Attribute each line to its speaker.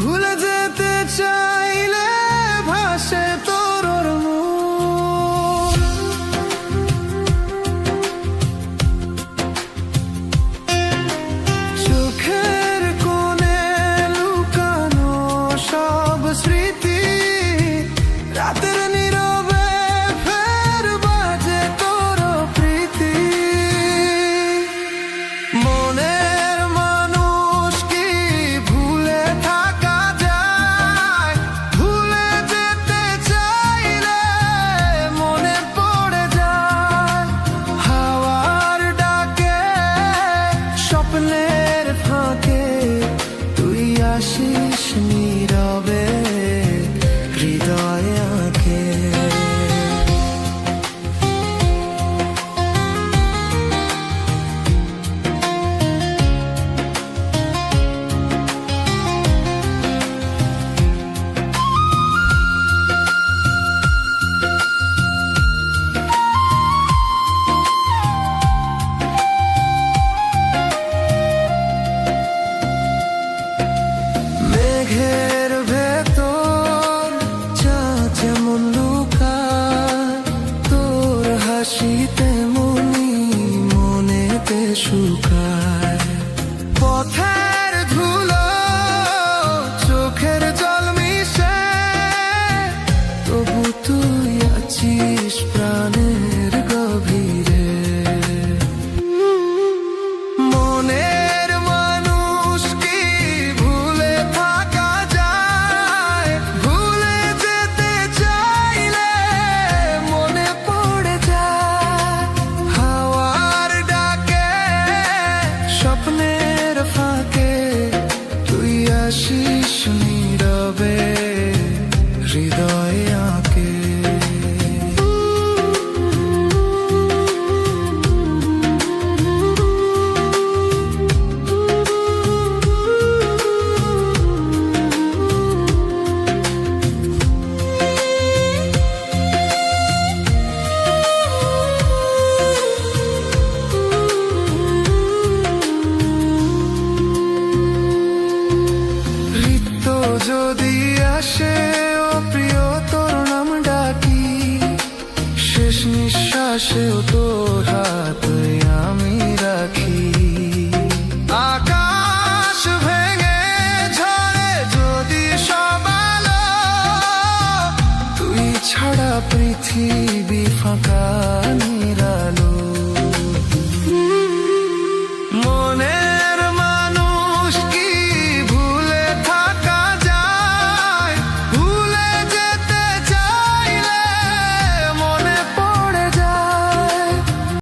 Speaker 1: ভুলে door 出口。শিশু নীরবে হৃদয় আকাশেও তোর হাত আমি রাখি। আকাশ ভেঙে ঝরে যদি সবালো তুই ছাড়া পৃথিবী ফাঁকা